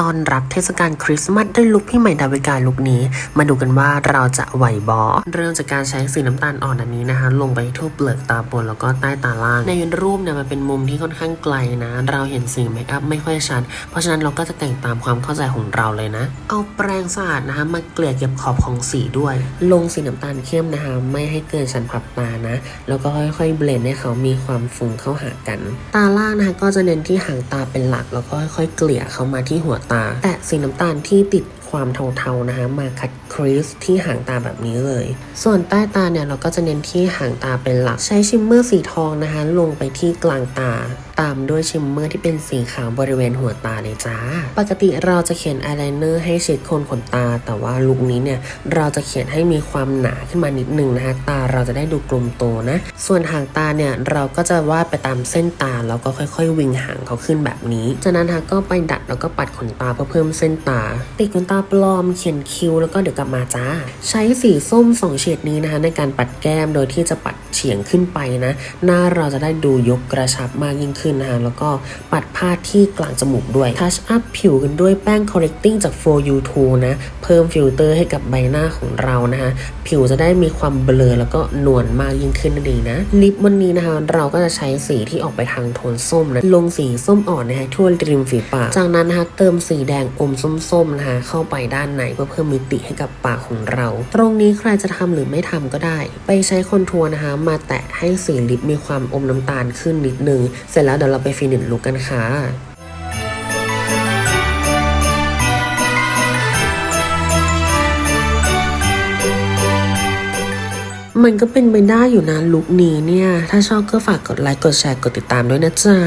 ต้อนรับเทศกาลคริสต์มาสด้วยลุคพี่ใหม่ดาวิกาลุคนี้ มาดูกันว่าเราจะไหวบอเริ่มจากการใช้สีน้ำตาลอ่อนอันนี้นะคะ ลงไปทั่วเปลือกตาบนแล้วก็ใต้ตาล่าง ในรูปเนี่ยมันเป็นมุมที่ค่อนข้างไกลนะ เราเห็นสีเมคอัพไม่ค่อยชัด เพราะฉะนั้นเราก็จะแต่งตามความเข้าใจของเราเลยนะ เอาแปรงสะอาดนะคะมาเกลี่ยเก็บขอบของสีด้วย ลงสีน้ำตาลเข้มนะคะ ไม่ให้เกินชั้นพับตานะ แล้วก็ค่อยๆเบลนให้เขามีความฟุ้งเข้าหากัน ตาล่างนะคะก็จะเน้นที่หางตาเป็นหลัก แล้วก็ค่อยๆเกลี่ยเข้ามาที่หัวตา แตะสีน้ำตาลที่ติด ความเทาๆนะคะมาคัดครีสที่หางตาแบบนี้เลย ส่วนใต้ตาเนี่ยเราก็จะเน้นที่หางตาเป็นหลักใช้ชิมเมอร์สีทองนะคะ ลงไปที่กลางตา ตามด้วยชิมเมอร์ที่เป็นสีขาวบริเวณหัวตาเลยจ้า ปกติเราจะเขียนอายไลเนอร์ให้ชิดโคนขนตา แต่ว่าลุคนี้เนี่ยเราจะเขียนให้มีความหนาขึ้นมานิดนึงนะคะตาเราจะได้ดูกลมโตนะ ส่วนหางตาเนี่ยเราก็จะวาดไปตามเส้นตาแล้วก็ค่อยๆ วิงหางเขาขึ้นแบบนี้ จากนั้นนะคะก็ไปดัดแล้วก็ปัดขนตาเพื่อเพิ่มเส้นตา ติดขนตาปลอมเขียนคิ้วแล้วก็เดี๋ยวกลับมาจ้า ใช้สีส้มสองเฉดนี้นะคะในการปัดแก้มโดยที่จะปัด ฉียงขึ้นไปนะ หน้าเราจะได้ดูยกกระชับมากยิ่งขึ้นนะคะแล้วก็ปัดพาดที่กลางจมูกด้วยทัชอัพผิวกันด้วยแป้ง correcting จาก For You 2นะ เพิ่มฟิลเตอร์ให้กับใบหน้าของเรานะคะ ผิวจะได้มีความเบลอแล้วก็นวลมากยิ่งขึ้นนั่นเองนะลิปวันนี้นะคะ เราก็จะใช้สีที่ออกไปทางโทนส้มนะลงสีส้มอ่อนนะคะทั่วริมฝีปาก จากนั้นนะคะเติมสีแดงอมส้มๆนะคะเข้าไปด้านในเพื่อเพิ่มมิติให้กับปากของเรา ตรงนี้ใครจะทำหรือไม่ทำก็ได้ ไปใช้คอนทัวร์นะคะมามาแตะให้สีลิปมีความอมน้ำตาลขึ้นนิดนึง เสร็จแล้วเดี๋ยวเราไปฟินิชลุกกันค่ะมันก็เป็นไปได้อยู่นะลุคนี้เนี่ย ถ้าชอบก็ฝากกดไลค์ กดแชร์ กดติดตามด้วยนะจ๊ะ